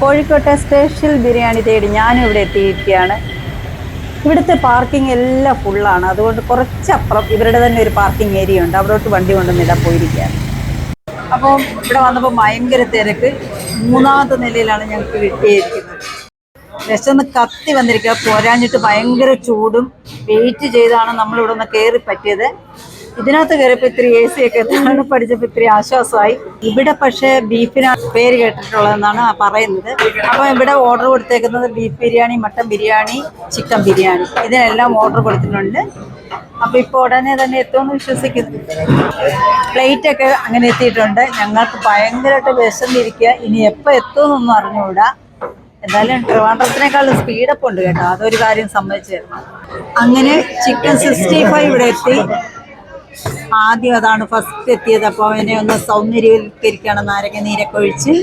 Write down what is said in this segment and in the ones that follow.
കോഴിക്കോട്ടെ സ്പെഷ്യൽ ബിരിയാണി തേടി ഞാനും ഇവിടെ എത്തിയിരിക്കുകയാണ്. ഇവിടുത്തെ പാർക്കിംഗ് എല്ലാം ഫുള്ളാണ് അതുകൊണ്ട് കുറച്ചപ്പുറം ഇവരുടെ തന്നെ ഒരു പാർക്കിംഗ് ഏരിയ ഉണ്ട്. അവിടോട്ട് വണ്ടി കൊണ്ടുവന്നിടാൻ പോയിരിക്കുകയാണ്. അപ്പോൾ ഇവിടെ വന്നപ്പോൾ ഭയങ്കര തിരക്ക്. മൂന്നാമത്തെ നിലയിലാണ് ഞങ്ങൾക്ക് കിട്ടിയിരിക്കുന്നത് വിശന്ന് കത്തി വന്നിരിക്കുക. പോരാഞ്ഞിട്ട് ഭയങ്കര ചൂടും. വെയിറ്റ് ചെയ്താണ് നമ്മളിവിടെ നിന്ന് കയറി പറ്റിയത്. ഇതിനകത്ത് കയറിയപ്പോൾ ഇത്തിരി എ സി ഒക്കെ തണുപ്പടിച്ചപ്പോൾ ഇത്തിരി ആശ്വാസമായി. ഇവിടെ പക്ഷേ ബീഫിനാണ് പേര് കേട്ടിട്ടുള്ളതെന്നാണ് പറയുന്നത്. അപ്പോൾ ഇവിടെ ഓർഡർ കൊടുത്തേക്കുന്നത് beef biryani mutton biryani chicken biryani. ഇതിനെല്ലാം ഓർഡർ കൊടുത്തിട്ടുണ്ട്. അപ്പോൾ ഇപ്പോൾ ഉടനെ തന്നെ എത്തുമെന്ന് വിശ്വസിക്കുന്നു. പ്ലേറ്റ് ഒക്കെ അങ്ങനെ എത്തിയിട്ടുണ്ട്. ഞങ്ങൾക്ക് ഭയങ്കരമായിട്ട് വിശന്നിരിക്കുക. ഇനി എപ്പോൾ എത്തുമെന്നൊന്നും അറിഞ്ഞുകൂടാ. എന്തായാലും ട്രിവാൻഡ്രത്തിനേക്കാളും സ്പീഡപ്പ് ഉണ്ട് കേട്ടോ. അതൊരു കാര്യം സംബന്ധിച്ചു അങ്ങനെ ചിക്കൻ സിക്സ്റ്റി ഫൈവ് ഇവിടെ എത്തി. ആദ്യം അതാണ് ഫസ്റ്റ് എത്തിയത്. അപ്പോൾ അവനെ ഒന്ന് സൗന്ദര്യവൽക്കരിക്കണം നാരങ്ങ നീരൊക്കെ ഒഴിച്ച്.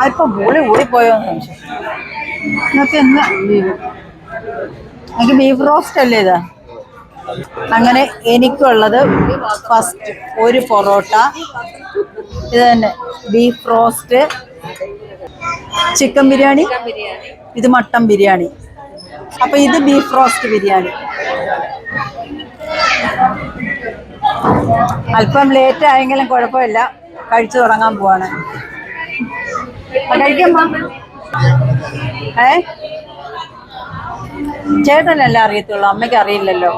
അതിപ്പോ പുളി ഓടിപ്പോയോ ഇന്നത്തെ എന്താ എനിക്ക് ബീഫ് റോസ്റ്റ് അല്ലേ ഇത്? അങ്ങനെ എനിക്കുള്ളത് ഫസ്റ്റ് ഒരു പൊറോട്ട. ഇത് തന്നെ ബീഫ് റോസ്റ്റ് ചിക്കൻ ബിരിയാണി. ഇത് മട്ടൻ ബിരിയാണി. അപ്പൊ ഇത് ബീഫ് റോസ്റ്റ് ബിരിയാണി. അല്പം ലേറ്റ് ആയെങ്കിലും കുഴപ്പമില്ല. കഴിച്ചു തുടങ്ങാൻ പോവാണ്. കഴിക്കുമ്പോ ഏ? ചേട്ടനെല്ലാം അറിയത്തുള്ളൂ? അമ്മയ്ക്ക് അറിയില്ലല്ലോ.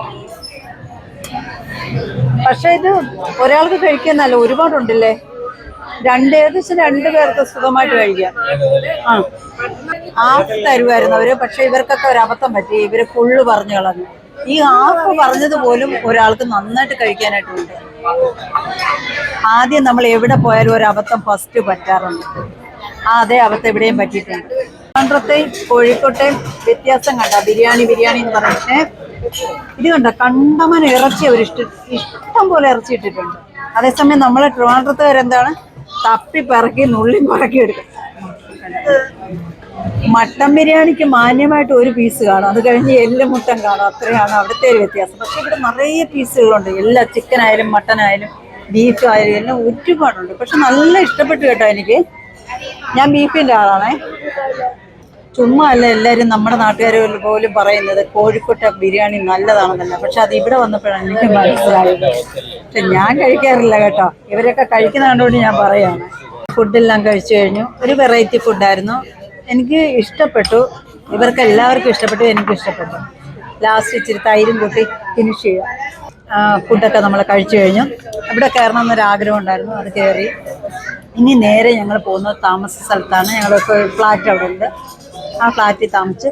പക്ഷെ ഇത് ഒരാൾക്ക് കഴിക്കുന്നല്ലോ ഒരുപാടുണ്ടല്ലേ? രണ്ട് ഏകദേശം രണ്ട് പേർക്ക് സുഖമായിട്ട് കഴിക്കാം. ആ. ഹാഫ് തരുമായിരുന്നു അവർ പക്ഷെ ഇവർക്കൊക്കെ ഒരു അബദ്ധം പറ്റി. ഇവർ ഫുള്ള് പറഞ്ഞു കളഞ്ഞു. ഈ ഹാഫ് പറഞ്ഞത് പോലും ഒരാൾക്ക് നന്നായിട്ട് കഴിക്കാനായിട്ടുണ്ട്. ആദ്യം നമ്മൾ എവിടെ പോയാലും ഒരു അബദ്ധം ഫസ്റ്റ് പറ്റാറുണ്ട്. ആ അതേ അബദ്ധം എവിടെയും പറ്റിയിട്ടുണ്ട്. ട്രിവാൻഡ്രത്തെയും കോഴിക്കോട്ടെയും വ്യത്യാസം കണ്ട ബിരിയാണി ബിരിയാണി എന്ന് പറഞ്ഞിട്ട് ഇത് കണ്ട കണ്ടമൻ ഇറച്ചി അവർ ഇഷ്ട ഇഷ്ടം പോലെ ഇറച്ചി ഇട്ടിട്ടുണ്ട്. അതേസമയം നമ്മളെ ട്രിവാൻഡ്രത്തുകാരെന്താണ്? തപ്പി പറക്കി നുള്ളി പറക്കി എടുക്കും. മട്ടൻ ബിരിയാണിക്ക് മാന്യമായിട്ട് ഒരു പീസ് കാണും. അത് കഴിഞ്ഞ് എല്ല് മുട്ടൻ കാണും. അത്രയാണ് അവിടുത്തെ ഒരു വ്യത്യാസം. പക്ഷെ ഇവിടെ നിറയെ പീസുകളുണ്ട് എല്ലാ ചിക്കൻ ആയാലും മട്ടൻ ആയാലും ബീഫ് ആയാലും എല്ലാം ഒരുപാടുണ്ട്. പക്ഷെ നല്ല ഇഷ്ടപ്പെട്ടു കേട്ടോ എനിക്ക്. ഞാൻ ബീഫിന്റെ ആളാണേ. ചുമ്മാ അല്ല എല്ലാവരും നമ്മുടെ നാട്ടുകാർ പോലും പറയുന്നത് കോഴിക്കോട്ടെ ബിരിയാണി നല്ലതാണെന്നല്ല. പക്ഷെ അത് ഇവിടെ വന്നപ്പോഴാണ് എനിക്ക് മനസ്സിലായത്. പക്ഷെ ഞാൻ കഴിക്കാറില്ല കേട്ടോ. ഇവരൊക്കെ കഴിക്കുന്ന കണ്ടുകൊണ്ട് ഞാൻ പറയാണ് ഫുഡെല്ലാം കഴിച്ചു കഴിഞ്ഞു. ഒരു വെറൈറ്റി ഫുഡായിരുന്നു. എനിക്ക് ഇഷ്ടപ്പെട്ടു. ഇവർക്ക് എല്ലാവർക്കും ഇഷ്ടപ്പെട്ടു. എനിക്ക് ഇഷ്ടപ്പെട്ടു. ലാസ്റ്റ് ഇച്ചിരി തൈരും കൂട്ടി ഫിനിഷ് ചെയ്യുക. ഫുഡൊക്കെ നമ്മൾ കഴിച്ചു കഴിഞ്ഞു. ഇവിടെ കയറണം എന്നൊരു ആഗ്രഹം ഉണ്ടായിരുന്നു. അത് കയറി. ഇനി നേരെ ഞങ്ങൾ പോകുന്നത് താമസ സ്ഥലത്താണ്. ഞങ്ങൾക്ക് ഫ്ലാറ്റ് അവിടെ ഉണ്ട്. ആ ഫ്ലാറ്റിൽ താമസിച്ച്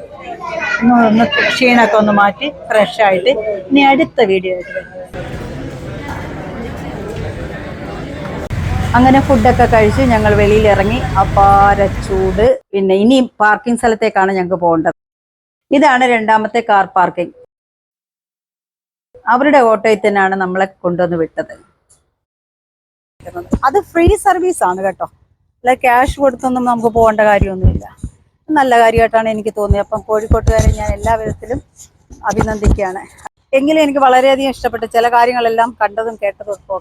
ഒന്ന് ഒന്ന് ക്ഷീണമൊക്കെ ഒന്ന് മാറ്റി ഫ്രഷ് ആയിട്ട് ഇനി അടുത്ത വീഡിയോ ആയിട്ട് വരും. അങ്ങനെ ഫുഡൊക്കെ കഴിച്ച് ഞങ്ങൾ വെളിയിൽ ഇറങ്ങി അപാര ചൂട്. പിന്നെ ഇനി പാർക്കിംഗ് സ്ഥലത്തേക്കാണ് ഞങ്ങൾക്ക് പോകേണ്ടത്. ഇതാണ് രണ്ടാമത്തെ കാർ പാർക്കിംഗ് അവരുടെ ഓട്ടോയിൽ തന്നെയാണ് നമ്മളെ കൊണ്ടുവന്ന് വിട്ടത്. അത് ഫ്രീ സർവീസ് ആണ് കേട്ടോ. അല്ല ക്യാഷ് കൊടുത്തൊന്നും നമുക്ക് പോകേണ്ട കാര്യമൊന്നുമില്ല. നല്ല കാര്യമായിട്ടാണ് എനിക്ക് തോന്നിയത്. അപ്പം കോഴിക്കോട്ടുകാരെ ഞാൻ എല്ലാ വിധത്തിലും അഭിനന്ദിക്കുകയാണ്. എങ്കിലും എനിക്ക് വളരെയധികം ഇഷ്ടപ്പെട്ട ചില കാര്യങ്ങളെല്ലാം കണ്ടതും കേട്ടതും ഒക്കെ